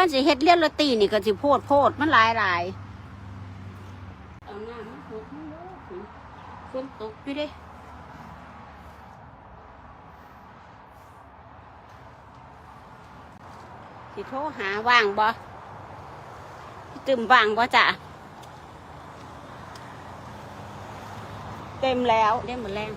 ขั้นสิเฮ็ดเลี้ยนละตีนี่ก็สิโพดโพดมันหลายหลายเอาน้ำมันหกมันโลฝนตกอยู่เด้สิโทรหาว่างบ่พี่ตึมว่างบ่จ้ะเต็มแล้วได้หมดแรง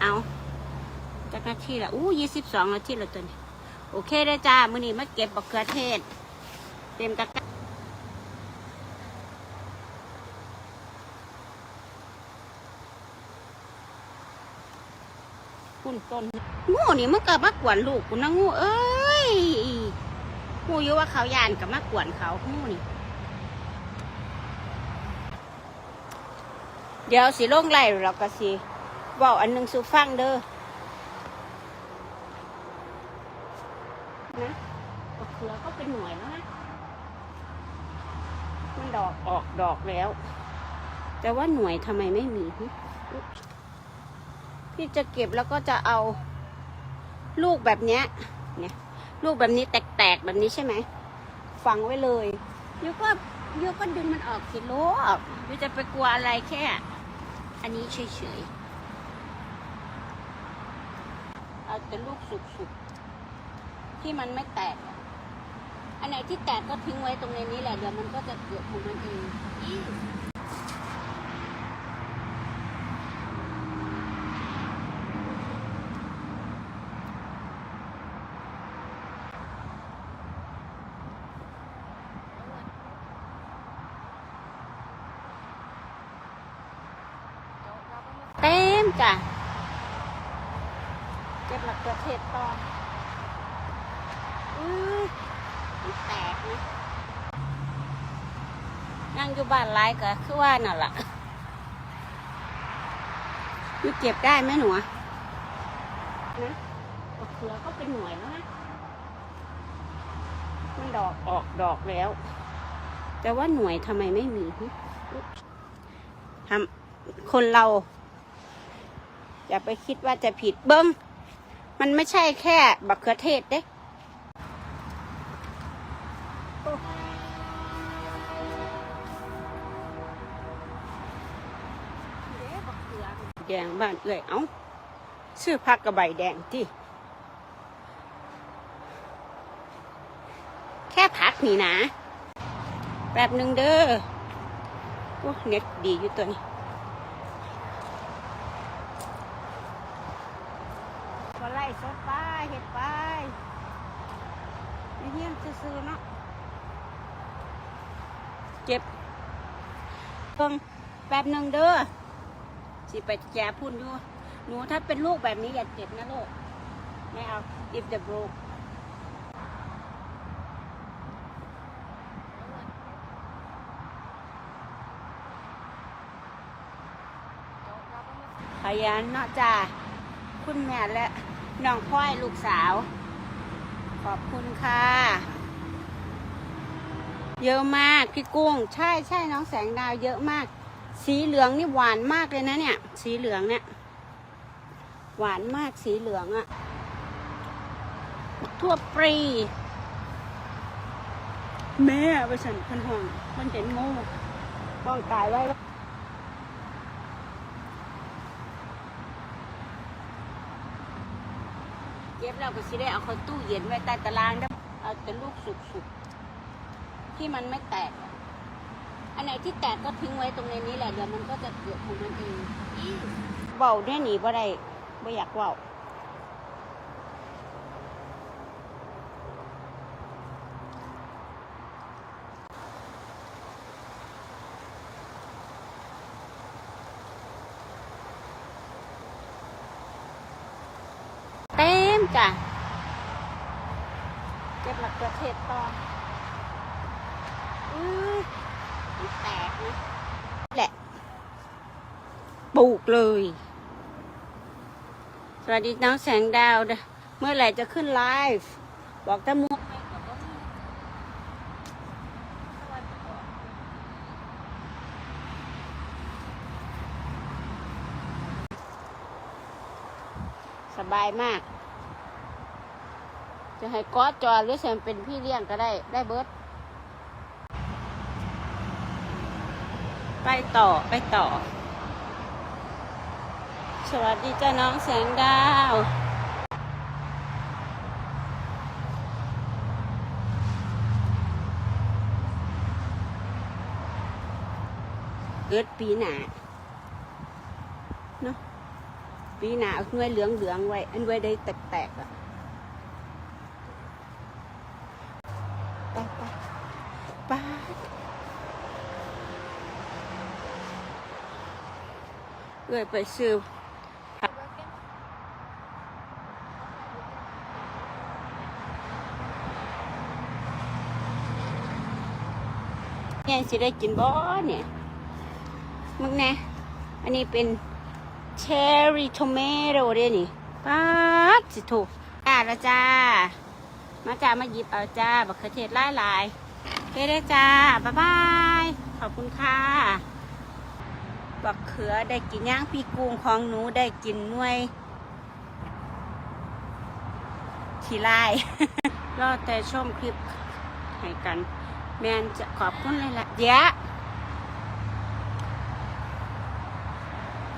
เอาจากนาทีละอู้ยี่สิบสองนาทีละตัวนี้ โอเคได้จ้า มือนี้มาเก็บบักเขือเทศ เต็มตะกร้าคุณต้นงูนี่มันก็มากวนลูกกูนะงูเอ้ยงูอยู่ว่าเขายานกับมากวนเขางูนี่ เดี๋ยวสิลงไล่เราก็สิเว่าอันหนึงสูฟังเด้อ นะบักเขือก็เป็นหน่วยแล้วนะมันดอกออกดอกแล้ว แต่ว่าหน่วยทำไมไม่มีพี่จะเก็บแล้วก็จะเอาลูกแบบเนี้ย เนี่ย ลูกแบบนี้แตกๆแบบนี้ใช่ไหมฝังไว้เลยยูก็ยูก็ดึงมันออกสิลูกยูจะไปกลัวอะไรแค่ อันนี้เฉยๆเอาแต่ลูกสุกๆ ที่มันไม่แตก อันไหนที่แตกก็ทิ้งไว้ตรงในนี้แหละ เดี๋ยวมันก็จะเกิดของมันเองเต็มจ้ะเก็บมะเขือเทศต่ออื้อมัน แตกนะนั่งอยู่บ้านไรก็คือว่าน่ะล่ะอยู่เก็บได้ไหมหนูนะมะเขือก็เป็นหน่วยแล้วนะมันดอกออกดอกแล้ว แต่ว่าหน่วยทำไมไม่มีหึทำคนเรา อย่าไปคิดว่าจะผิดเบิ้งมันไม่ใช่แค่บักเขือเทศเด้ แดงบ้านเอื่อยเอ้าซื้อผักกระใบแดงที่แค่ผักนี่นะแบบหนึ่งเด้อโอ้เน็ตดีอยู่ตัวนี้ก็ไล่สดไปเห็ดไปเฮี้ยนซื้อเนาะเก็บเพิ่งแป๊บหนึ่งเด้อ สิไปแจพุ่นอยู่หนูถ้าเป็นลูกแบบนี้อย่าเก็บนะลูกไม่เอา if the broke ขยันเนาะจ้าคุณแม่และน้องพ่อยลูกสาว ขอบคุณค่ะ เยอะมากพี่กุ้ง ใช่ใช่น้องแสงดาวเยอะมาก สีเหลืองนี่หวานมากเลยนะเนี่ย สีเหลืองเนี่ย หวานมากสีเหลืองอะทั่วปรี แม่ไปฉันพันห่วงมันเห็นงูป้องกายไว้เย็บแล้วก็สิได้เอาเข้าตู้เย็นไว้ใต้ตารางได้เอาแต่ลูกสุกๆ ที่มันไม่แตก อันไหนที่แตกก็ทิ้งไว้ตรงในนี้แหละเดี๋ยวมันก็จะเกิดของมันเองอิ๊วเบาได้หนีบ่ได้บ่อยากเบาเต็มจ้ะเก็บมะเขือเทศต่ออื้อมัน แตกนะแหละ ปลูกเลย สวัสดีน้องแสงดาวเด้อเมื่อไหร่จะขึ้นไลฟ์ บอกตะมูสบายมาก จะให้กอดจอหรือแซมเป็นพี่เลี้ยงก็ได้ ได้เบิร์ด ไปต่อไปต่อ สวัสดีเจ้าน้องแสงดาวเกิดปีหนาเนาะปีหนาเอาหน่วยเหลืองเหลืองไว้ อันไว้ได้แตกๆอะไปไปไป เอ้ยไปซื้อเนี่ยสิได้กินบ่เนี่ยมึงน่อันนี้เป็นเชอร์รี่ทอมเมโตเด้นี่ป๊าดสิถูกอะแล้วจ้า มาจ้ามาหยิบเอาจ้าบักเขือเทศหลายหลายๆโอเคได้จ้า บ๊ายบาย ขอบคุณค่ะ บักเขือได้กินย่างพี่กุ้งของหนูได้กินหน่วยขี้ไล่รอแต่ชมคลิปให้กัน แมนจะขอบคุณเลยละเดี๋ย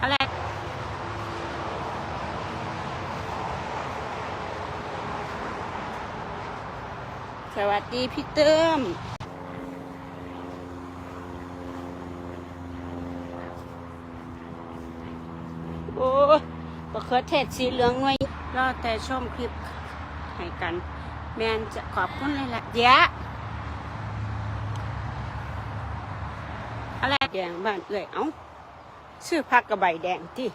อะไรสวัสดีพี่เติมโอ้ บะเขือเทศสีเหลืองหน่วยรอแต่ชมคลิปให้กัน แมนจะขอบคุณเลยละเดี๋ยวอะไรแดงบ้านเอื่อยเอ้าซื้อผักกระใบแดงที่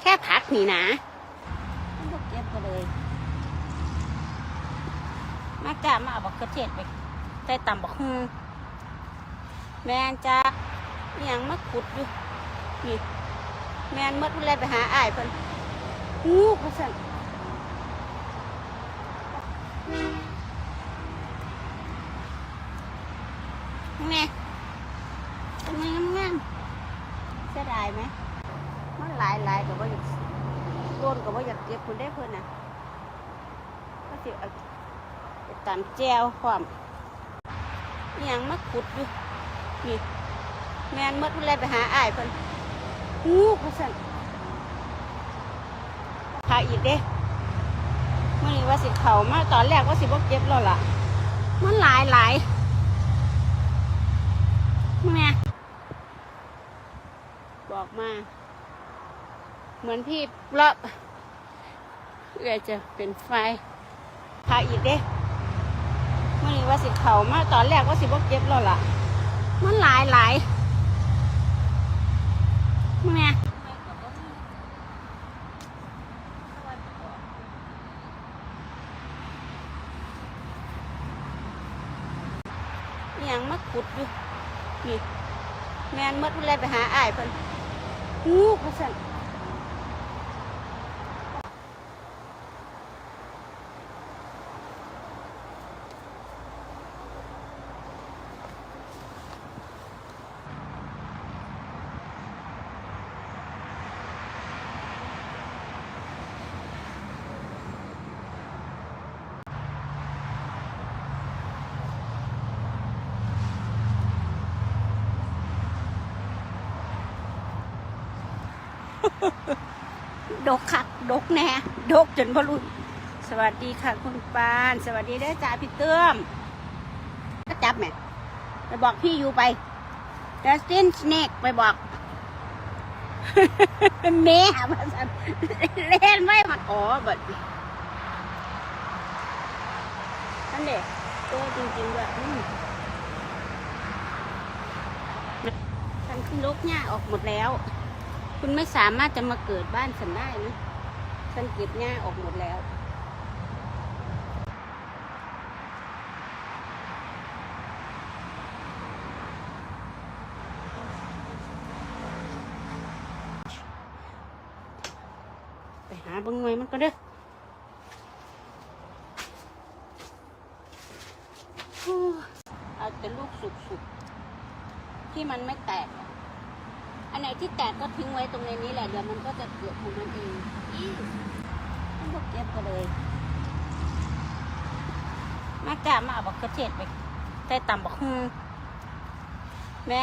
แค่ผักนี่นะไม่ต้องเก็บก็เลย มาจ้ามาเอาบักกระเทศไปใส่ตำบักฮุงแมนจ้าอห ยังมาขุดอยู่นี่แมนเมื่อวันแรกไปหาอ้ายเพิ่นงูกระสันแม่เป็นไงงามๆเสียดายไหมมันหลายหลายกับว่าอยากโดนกับว่าอยากเก็บคุณได้เพิ่นน่ะก็สิเอาไปตำแจวความยังมาขุดอยู่นี่ แมนเมื่อวันแรกไปหาอ้ายเพิ่นงูกระสันพาอีกเด้เมื่อนี้ว่าสิเขามาตอนแรกว่าสิบ่เก็บแล้วล่ะ มันหลายหลายแม่บอกมา เหมือนพี่เลาะเอือจะเป็นไฟพาอีกเด้เมื่อนี้ว่าสิเขามาตอนแรกว่าสิบ่เก็บแล้วล่ะ มันหลายหลายแม่อห ยังมาขุดอยู่นี่แมนเมื่อวันแรกไปหาอ้ายเพิ่นงูกระสัน ดกคักดกแน่ดกจนบรุสวัสดีค่ะคุณปาน สวัสดีเด้จ่าพี่เตื้อมก็จับแม่ไปบอกพี่อยู่ไป Justin Snake ไปบอกแม่มาสันเล่นไม่มาอ๋อบัดนั่นเด็กตัวจริงๆด้วยมฉันขึ้นลกหญ้าออกหมดแล้ว คุณไม่สามารถจะมาเกิดบ้านฉันได้นะฉันเก็บหญ้าออกหมดแล้ว ไปหาบังหน่วยมันก็เด้อเอาแต่ลูกสุกๆ ที่มันไม่แตก อันไหนที่แตกก็ทิ้งไว้ตรงในนี้แหละ เดี๋ยวมันก็จะเกิดของมันเองอีต้องบอกเก็บก็เลย มาจ้ามาบอาบักกระเทศไปใส่ต่ำบอกฮุงแม่